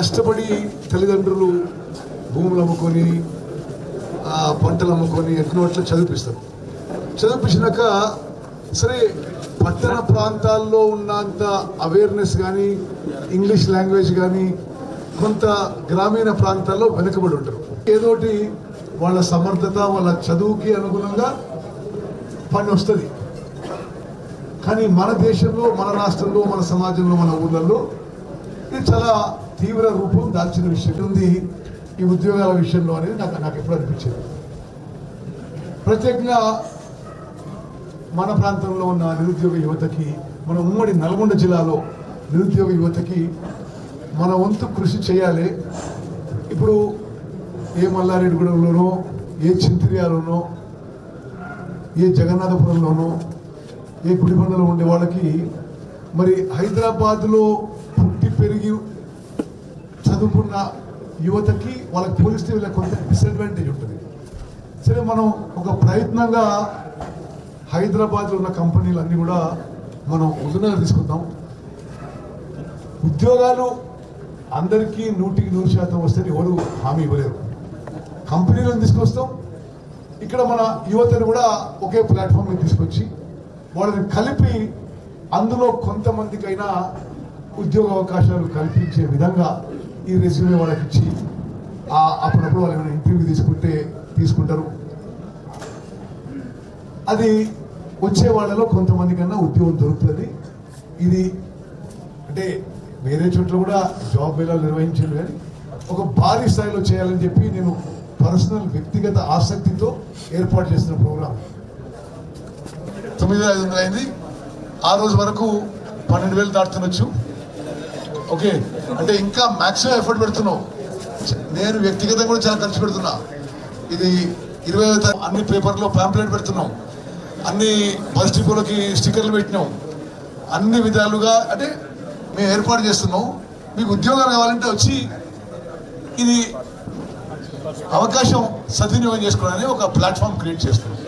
కష్టపడి తల్లిదండ్రులు భూములు అమ్ముకొని ఆ, పంటలు అమ్ముకొని ఎట్నో చదివిపిస్తారు. చదివిపించినాక సరే పట్టణ ప్రాంతాల్లో ఉన్నంత అవేర్నెస్ కానీ ఇంగ్లీష్ లాంగ్వేజ్ కానీ కొంత గ్రామీణ ప్రాంతాల్లో వెనుకబడి ఉంటారు. ఏదోటి వాళ్ళ సమర్థత వాళ్ళ చదువుకి అనుగుణంగా పని వస్తుంది. కానీ మన దేశంలో మన రాష్ట్రంలో మన సమాజంలో మన ఊళ్ళల్లో ఇది చాలా తీవ్ర రూపం దాల్చిన విషయం ఉంది? ఈ ఉద్యోగాల విషయంలో అనేది నాకు నాకు ఎప్పుడు అనిపించింది. ప్రత్యేకంగా మన ప్రాంతంలో ఉన్న నిరుద్యోగ యువతకి మన ఉమ్మడి నల్గొండ జిల్లాలో నిరుద్యోగ యువతకి మన వంతు కృషి చేయాలి. ఇప్పుడు ఏ మల్లారెడ్డిగూడెంలోనో ఏ చింతిరియాలోనో ఏ జగన్నాథపురంలోనో ఏ గుడిబండలో ఉండే వాళ్ళకి మరి హైదరాబాద్లో పుట్టి పెరిగి చదువుకున్న యువతకి వాళ్ళకి పోలిస్తే వీళ్ళకి కొంత డిసడ్వాంటేజ్ ఉంటుంది. సరే మనం ఒక ప్రయత్నంగా హైదరాబాద్లో ఉన్న కంపెనీలు అన్నీ కూడా మనం ఉదన తీసుకుందాం. ఉద్యోగాలు అందరికీ నూటికి నూరు శాతం వస్తే ఎవరు హామీ ఇవ్వలేరు. కంపెనీలను తీసుకొస్తాం. ఇక్కడ మన యువతను కూడా ఒకే ప్లాట్ఫామ్ మీద తీసుకొచ్చి వాళ్ళని కలిపి అందులో కొంతమందికైనా ఉద్యోగ అవకాశాలు కల్పించే విధంగా ఈ రెజ్యూమే వాళ్ళకి ఇచ్చి అప్పుడప్పుడు వాళ్ళు ఏమైనా ఇంటర్వ్యూ తీసుకుంటే తీసుకుంటారు. అది వచ్చే వాళ్ళలో కొంతమంది కన్నా ఉద్యోగం దొరుకుతుంది. ఇది అంటే వేరే చోట్ల కూడా జాబ్ మేళాలు నిర్వహించారు కానీ ఒక భారీ స్థాయిలో చేయాలని చెప్పి నేను పర్సనల్ వ్యక్తిగత ఆసక్తితో ఏర్పాటు చేసిన ప్రోగ్రాం తొమ్మిది వేల ఐదు వందలు అయింది. ఆ రోజు వరకు పన్నెండు వేలు దాటుతుండొచ్చు. ఓకే. అంటే ఇంకా మ్యాక్సిమం ఎఫర్ట్ పెడుతున్నావు. నేను వ్యక్తిగతంగా కూడా చాలా ఖర్చు పెడుతున్నా. ఇది ఇరవై అన్ని పేపర్లో ప్యాంప్లెట్ పెడుతున్నాం. అన్ని బస్ డిపోలకి స్టిక్కర్లు పెట్టినాం. అన్ని విధాలుగా అంటే మేము ఏర్పాటు చేస్తున్నాం. మీకు ఉద్యోగాలు కావాలంటే వచ్చి ఇది అవకాశం సద్వినియోగం చేసుకోవడానికి ఒక ప్లాట్ఫామ్ క్రియేట్ చేస్తున్నాం.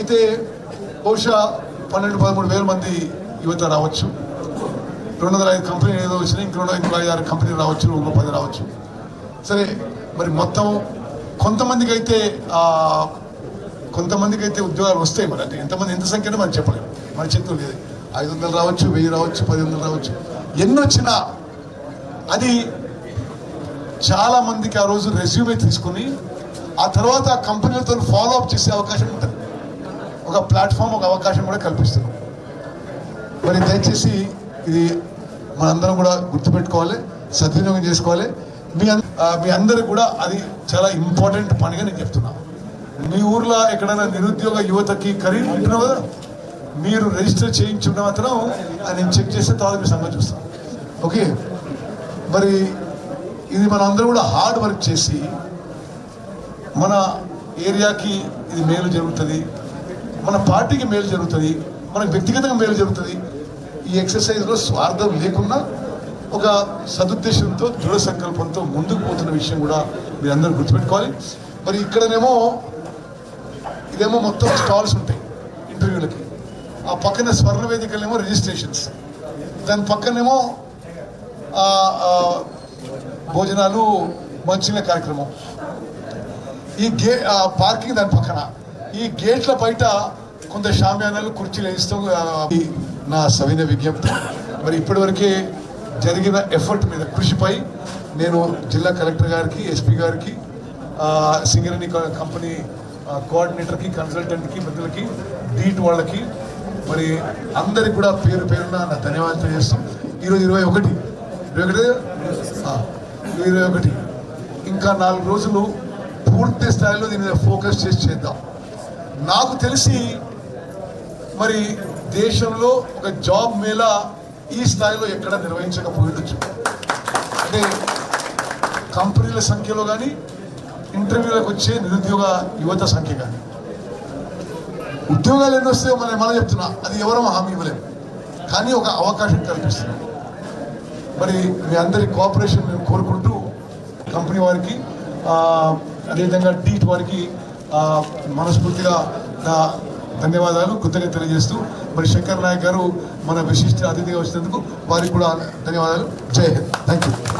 అయితే బహుశా పన్నెండు పదమూడు వేల మంది యువత రావచ్చు. రెండు వందల ఐదు కంపెనీలు ఏదో వచ్చినాయి రెండు ఇంకో ఐదు ఆరు కంపెనీలు రావచ్చు ఇంకో పది రావచ్చు. సరే మరి మొత్తం కొంతమందికి అయితే కొంతమందికి అయితే ఉద్యోగాలు వస్తాయి మరి. అంటే ఎంతమంది ఎంత సంఖ్యలో మనం చెప్పలేము మన చేతులు లేదు. ఐదు వందలు రావచ్చు వెయ్యి రావచ్చు పది వందలు రావచ్చు. ఎన్ని వచ్చినా అది చాలామందికి ఆ రోజు రెజ్యూమే తీసుకుని ఆ తర్వాత ఆ కంపెనీలతో ఫాలో అప్ చేసే అవకాశం ఉంటుంది. ఒక ప్లాట్ఫామ్ ఒక అవకాశం కూడా కల్పిస్తున్నాం మరి దయచేసి ఇది మనందరం కూడా గుర్తుపెట్టుకోవాలి సద్వినియోగం చేసుకోవాలి. మీ మీ అందరూ కూడా అది చాలా ఇంపార్టెంట్ పనిగా నేను చెప్తున్నా. మీ ఊర్లో ఎక్కడైనా నిరుద్యోగ యువతకి ఖరీదు ఉంటున్నావు కదా మీరు రిజిస్టర్ చేయించున్న మాత్రం అది నేను చెక్ చేస్తే తర్వాత మీ సంగతి చూస్తాను. ఓకే? మరి ఇది మనందరం కూడా హార్డ్ వర్క్ చేసి మన ఏరియాకి ఇది మేలు జరుగుతుంది మన పార్టీకి మేలు జరుగుతుంది మనకు వ్యక్తిగతంగా మేలు జరుగుతుంది. ఈ ఎక్సర్సైజ్లో స్వార్థం లేకుండా ఒక సదుద్దేశంతో దృఢ సంకల్పంతో ముందుకు పోతున్న విషయం కూడా మీరు అందరూ గుర్తుపెట్టుకోవాలి. మరి ఇక్కడనేమో ఇదేమో మొత్తం స్టాల్స్ ఉంటాయి ఇంటర్వ్యూలకి ఆ పక్కన స్వర్ణ వేదికలేమో రిజిస్ట్రేషన్స్ దాని పక్కనేమో భోజనాలు మంచిగా కార్యక్రమం. ఈ గే పార్కింగ్ దాని పక్కన. ఈ గేట్ల బయట కొంత షామ్యానాలు కుర్చీలు వేస్తూ నా సవిన విజ్ఞప్తి. మరి ఇప్పటివరకే జరిగిన ఎఫర్ట్ మీద కృషిపై నేను జిల్లా కలెక్టర్ గారికి ఎస్పీ గారికి సింగరేణి కంపెనీ కోఆర్డినేటర్కి కన్సల్టెంట్కి మిత్రులకి డీట్ వాళ్ళకి మరి అందరికి కూడా పేరు పేరున నా ధన్యవాదాలు తెలియజేస్తాం ఈరోజు ఇరవై ఒకటి. ఇరవై ఒకటి ఇరవై ఒకటి. ఇంకా నాలుగు రోజులు పూర్తి స్థాయిలో దీని మీద ఫోకస్ చేసి చేద్దాం. నాకు తెలిసి మరి దేశంలో ఒక జాబ్ మేళా ఈ స్థాయిలో ఎక్కడ నిర్వహించకపోయిండొచ్చు అంటే కంపెనీల సంఖ్యలో కానీ ఇంటర్వ్యూలకు వచ్చే నిరుద్యోగ యువత సంఖ్య కానీ ఉద్యోగాలు ఎన్ని వస్తాయో మనం మనం చెప్తున్నా. అది ఎవరో హామీ ఇవ్వలేము కానీ ఒక అవకాశం కల్పిస్తున్నాం మరి మీ అందరి కోఆపరేషన్ నేను కోరుకుంటూ కంపెనీ వారికి అదేవిధంగా డీట్ వారికి మనస్ఫూర్తిగా నా ధన్యవాదాలు. కృతజ్ఞత తెలియజేస్తూ మరి శంకర్ నాయక్ గారు మన విశిష్ట అతిథిగా వచ్చినందుకు వారికి కూడా ధన్యవాదాలు. జై హింద్. Thank you